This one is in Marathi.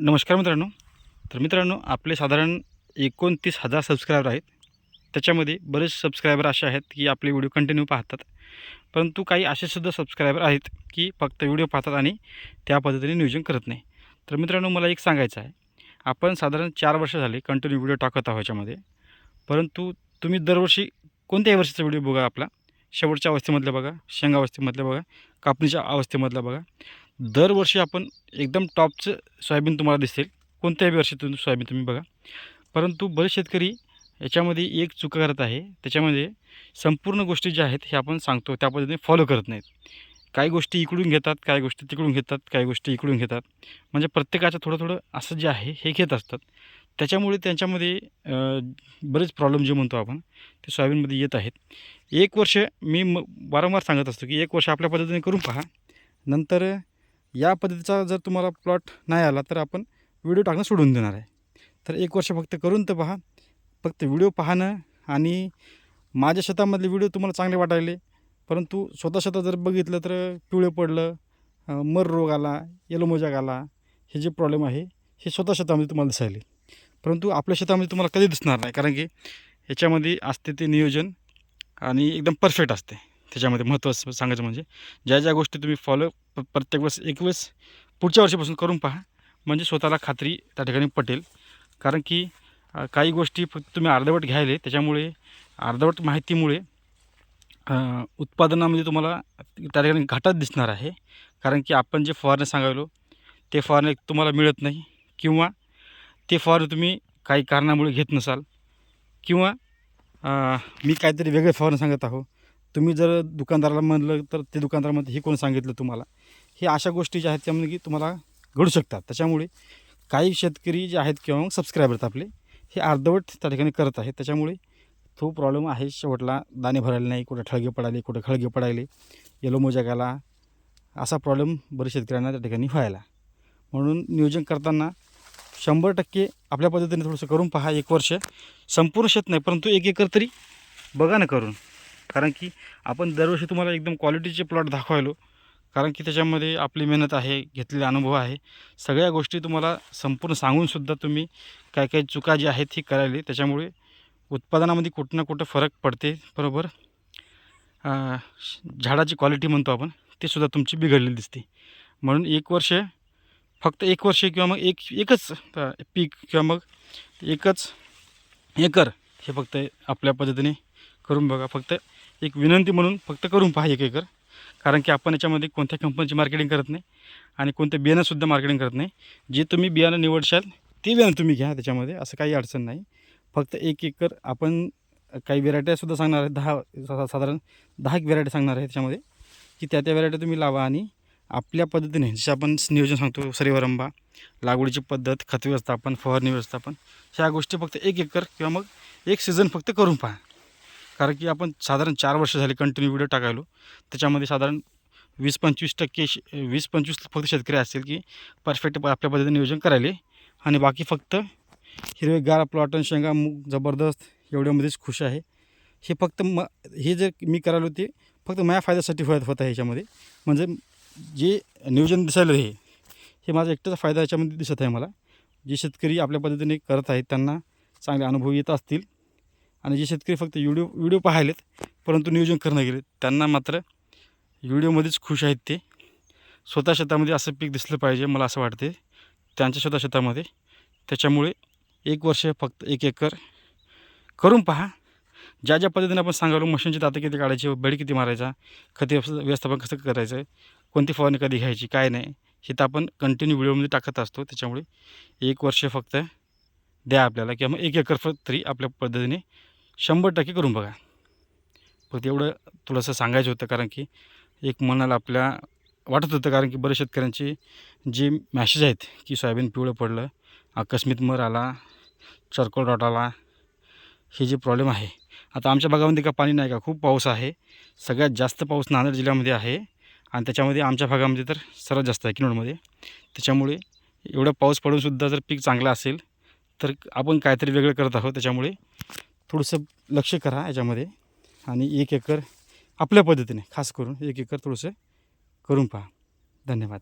नमस्कार मित्रांनो. तर मित्रांनो आपले साधारण एकोणतीस हजार सबस्क्रायबर आहेत. त्याच्यामध्ये बरेच सबस्क्रायबर असे आहेत की आपले व्हिडिओ कंटिन्यू पाहतात. परंतु काही असेसुद्धा सबस्क्रायबर आहेत की फक्त व्हिडिओ पाहतात आणि त्या पद्धतीने नियोजन करत नाही. तर मित्रांनो मला एक सांगायचं आहे. आपण साधारण चार वर्ष झाले कंटिन्यू व्हिडिओ टाकत आहोत याच्यामध्ये. परंतु तुम्ही दरवर्षी कोणत्याही वर्षाचा व्हिडिओ बघा आपला? शेवटच्या अवस्थेमधलं बघा शेंगा अवस्थेमधलं बघा कापणीच्या अवस्थेमधल्या बघा. दरवर्षी आपण एकदम टॉपचं सोयाबीन तुम्हाला दिसेल. कोणत्याही वर्षी तुम्ही सोयाबीन तुम्ही बघा. परंतु बरेच शेतकरी याच्यामध्ये एक चुका करत आहे. त्याच्यामध्ये संपूर्ण गोष्टी ज्या आहेत हे आपण सांगतो. त्या पद्धतीने फॉलो करत नाहीत. काही गोष्टी इकडून घेतात काही गोष्टी तिकडून घेतात काही गोष्टी इकडून घेतात. म्हणजे प्रत्येकाचं थोडं थोडं असं जे आहे हे घेत असतात. त्याच्यामुळे त्यांच्यामध्ये बरेच प्रॉब्लेम जे म्हणतो आपण ते सोयाबीनमध्ये येत आहेत. एक वर्ष मी म वारंवार सांगत असतो की एक वर्ष आपल्या पद्धतीने करून पहा. नंतर या पद्धतीचा जर तुम्हाला प्लॉट नाही आला तर आपण व्हिडिओ टाकणं सोडून देणार आहे. तर एक वर्ष फक्त करून तर पहा. फक्त व्हिडिओ पाहणं आणि माझ्या शेतामधले व्हिडिओ तुम्हाला चांगले वाटायले परंतु स्वतः स्वतः जर बघितलं तर पिवळे पडलं मर रोग आला येलो मोजाक आला हे जे प्रॉब्लेम आहे हे स्वतः शेतामध्ये तुम्हाला दिसायले. परंतु आपल्या शेतामध्ये तुम्हाला कधी दिसणार नाही कारण की याच्यामध्ये असते ते नियोजन आणि एकदम परफेक्ट असते. त्याच्यामध्ये महत्त्वाचं सांगायचं म्हणजे ज्या ज्या गोष्टी तुम्ही फॉलो प प्रत्येक वेळेस एक वेळेस पुढच्या वर्षीपासून करून पहा. म्हणजे स्वतःला खात्री त्या ठिकाणी पटेल. कारण की काही गोष्टी फक्त तुम्ही अर्धवट घ्यायले. त्याच्यामुळे अर्धवट माहितीमुळे उत्पादनामध्ये तुम्हाला त्या ठिकाणी घाटात दिसणार आहे. कारण की आपण जे फवारणे सांगायलो ते फवारणे तुम्हाला मिळत नाही. किंवा ते फवारणे तुम्ही काही कारणामुळे घेत नसाल. किंवा मी काहीतरी वेगळे फवारणे सांगत आहो. तुम्ही जर दुकानदाराला म्हणलं तर ते दुकानदारामध्ये हे कोण सांगितलं तुम्हाला? हे अशा गोष्टी ज्या आहेत त्यामध्ये म्हणजे की तुम्हाला घडू शकतात. त्याच्यामुळे काही शेतकरी जे आहेत किंवा मग सबस्क्रायबर आहेत आपले हे अर्धवट त्या ठिकाणी करत आहेत. त्याच्यामुळे तो प्रॉब्लेम आहे शेवटला. दाणे भरायला नाही कुठं ठळगे पडायले कुठं खळगे पडायले येलो मोजागाला आला असा प्रॉब्लेम बरेच शेतकऱ्यांना त्या ठिकाणी व्हायला. म्हणून नियोजन करताना शंभर टक्के आपल्या पद्धतीने थोडंसं करून पहा. एक वर्ष संपूर्ण शेत नाही परंतु एक एकर तरी बघा ना करून. कारण की आपण दरवर्षी तुम्हाला एकदम क्वालिटीचे प्लॉट दाखवायलो. कारण की त्याच्यामध्ये आपली मेहनत आहे घेतलेला अनुभव आहे. सगळ्या गोष्टी तुम्हाला संपूर्ण सांगूनसुद्धा तुम्ही काय काय चुका जी आहेत ती करायली. त्याच्यामुळे उत्पादनामध्ये कुठं ना कुठं फरक पडते बरोबर? झाडाची क्वालिटी म्हणतो आपण ते सुद्धा तुमची बिघडलेली दिसते. म्हणून एक वर्ष फक्त एक वर्ष किंवा मग एक एकच पीक किंवा मग एकच एकर हे फक्त आपल्या पद्धतीने करून बघा. फक्त एक विनंती म्हणून फक्त करून पहा एक एकर. कारण की आपण याच्यामध्ये कोणत्या कंपनीची मार्केटिंग करत नाही आणि कोणत्या बियाणंसुद्धा मार्केटिंग करत नाही. जे तुम्ही बियाणं निवडशाल ते बियाणं तुम्ही घ्या त्याच्यामध्ये. असं काही अडचण नाही. फक्त एक एकर आपण काही व्हेरायट्यासुद्धा सांगणार आहे. दहा साधारण दहा एक व्हेरायटी सांगणार आहे त्याच्यामध्ये. की त्या त्या व्हेरायटी तुम्ही लावा आणि आपल्या पद्धतीने जसे आपण नियोजन सांगतो सरीवरंबा लागवडीची पद्धत खत व्यवस्थापन फवारणी व्यवस्थापन ह्या गोष्टी फक्त एक एकर किंवा मग एक सीझन फक्त करून पहा. कारण की आपण साधारण चार वर्ष झाले कंटिन्यू व्हिडिओ टाकायलो. त्याच्यामध्ये साधारण वीस पंचवीस टक्के वीस पंचवीस फक्त शेतकरी असतील की परफेक्ट आपल्या पद्धतीने नियोजन करायले. आणि बाकी फक्त हिरवेगार प्लॉट आणि शेंगा मूग जबरदस्त एवढ्यामध्येच खुश आहे. हे फक्त म हे जे मी करायलो ते फक्त माझ्या फायद्यासाठी होत होतं ह्याच्यामध्ये. याच्यामध्ये म्हणजे जे नियोजन दिसायला हे हे माझा एकट्याचा फायदा याच्यामध्ये दिसत आहे मला. जे शेतकरी आपल्या पद्धतीने करत आहेत त्यांना चांगले अनुभव येत असतील. आणि जे शेतकरी फक्त व्हिडिओ व्हिडिओ पाहिलेत परंतु नियोजन करणं गेले त्यांना मात्र व्हिडिओमध्येच खुश आहेत ते. स्वतः शेतामध्ये असं पीक दिसलं पाहिजे मला असं वाटते. त्यांच्या स्वतः शेतामध्ये. त्याच्यामुळे एक वर्ष फक्त एक एकर करून पहा. ज्या ज्या पद्धतीने आपण सांगालो मशीनची दातं किती काढायची बेड किती मारायचा खते व्यवस्थापन कसं करायचं कोणती फवारणी कधी घ्यायची काय नाही हे तर आपण कंटिन्यू व्हिडिओमध्ये टाकत असतो. त्याच्यामुळे एक वर्ष फक्त द्या आपल्याला किंवा मग एक एकर तरी आपल्या पद्धतीने शंभर टक्के करून बघा. फक्त एवढं थोडंसं सांगायचं होतं कारण की एक मनाला आपल्या वाटत होतं कारण की बऱ्याच शेतकऱ्यांचे जे मॅसेज आहेत की सोयाबीन पिवळं पडलं आकस्मिक मर आला चरकोल डॉट आला हे जे प्रॉब्लेम आहे. आता आमच्या भागामध्ये का पाणी नाही का? खूप पाऊस आहे. सगळ्यात जास्त पाऊस नांदेड जिल्ह्यामध्ये आहे. आणि त्याच्यामध्ये आमच्या भागामध्ये तर सर्वात जास्त आहे किनोडमध्ये. त्याच्यामुळे एवढं पाऊस पडूनसुद्धा जर पीक चांगलं असेल तर आपण काहीतरी वेगळं करत आहोत. त्याच्यामुळे थोडंसं लक्ष करा याच्यामध्ये. आणि एक एकर आपल्या पद्धतीने खास करून एक एकर थोडंसं करून पहा. धन्यवाद.